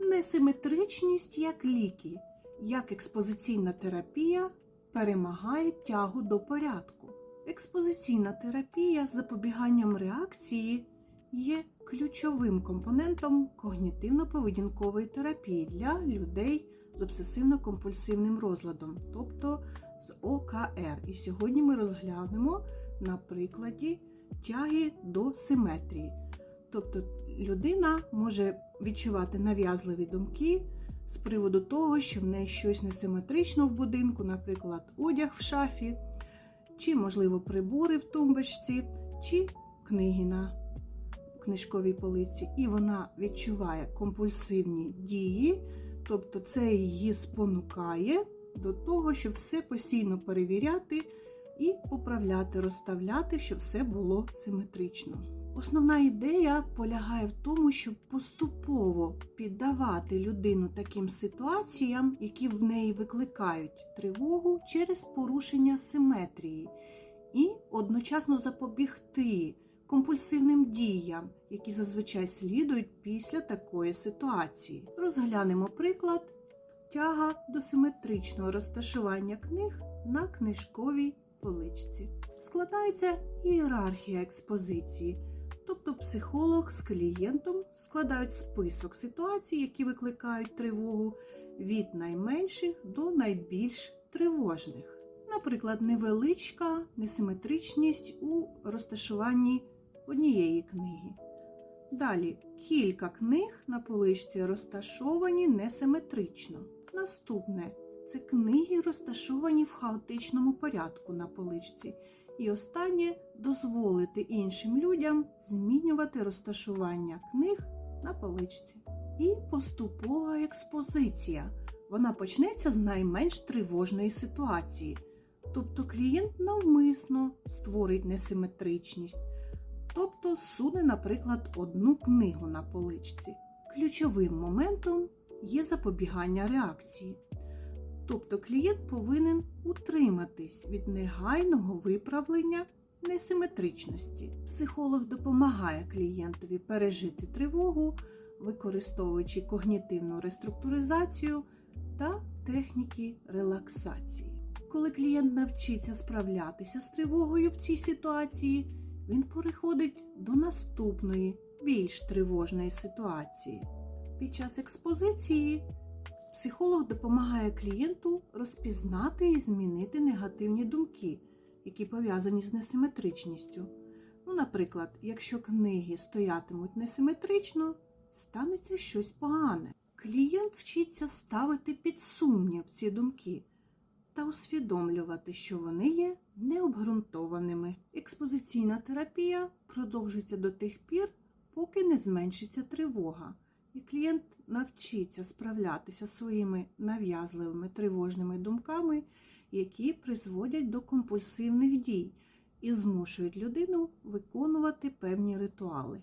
Несиметричність як ліки, як експозиційна терапія перемагає тягу до порядку. Експозиційна терапія з запобіганням реакції є ключовим компонентом когнітивно-поведінкової терапії для людей з обсесивно-компульсивним розладом, тобто з ОКР. І сьогодні ми розглянемо на прикладі тяги до симетрії. Тобто людина може відчувати нав'язливі думки з приводу того, що в неї щось несиметрично в будинку, наприклад, одяг в шафі, чи, можливо, прибори в тумбочці, чи книги на книжковій полиці. І вона відчуває компульсивні дії, тобто це її спонукає до того, щоб все постійно перевіряти і поправляти, розставляти, щоб все було симетрично. Основна ідея полягає в тому, щоб поступово піддавати людину таким ситуаціям, які в неї викликають тривогу через порушення симетрії, і одночасно запобігти компульсивним діям, які зазвичай слідують після такої ситуації. Розглянемо приклад тяга до симетричного розташування книг на книжковій поличці. Складається ієрархія експозиції. Тобто психолог з клієнтом складають список ситуацій, які викликають тривогу від найменших до найбільш тривожних. Наприклад, невеличка несиметричність у розташуванні однієї книги. Далі кілька книг на поличці розташовані несиметрично. Наступне це книги розташовані в хаотичному порядку на поличці. І останнє дозволити іншим людям змінювати розташування книг на поличці. І поступова експозиція. Вона почнеться з найменш тривожної ситуації. Тобто клієнт навмисно створить несиметричність, тобто суне, наприклад, одну книгу на поличці. Ключовим моментом є запобігання реакції. Тобто клієнт повинен утриматись від негайного виправлення несиметричності. Психолог допомагає клієнтові пережити тривогу, використовуючи когнітивну реструктуризацію та техніки релаксації. Коли клієнт навчиться справлятися з тривогою в цій ситуації, він переходить до наступної, більш тривожної ситуації. Під час експозиції Психолог допомагає клієнту розпізнати і змінити негативні думки, які пов'язані з несиметричністю. Ну, наприклад, якщо книги стоятимуть несиметрично, станеться щось погане. Клієнт вчиться ставити під сумнів ці думки та усвідомлювати, що вони є необґрунтованими. Експозиційна терапія продовжується до тих пір, поки не зменшиться тривога і клієнт навчиться справлятися з своїми нав'язливими тривожними думками, які призводять до компульсивних дій і змушують людину виконувати певні ритуали.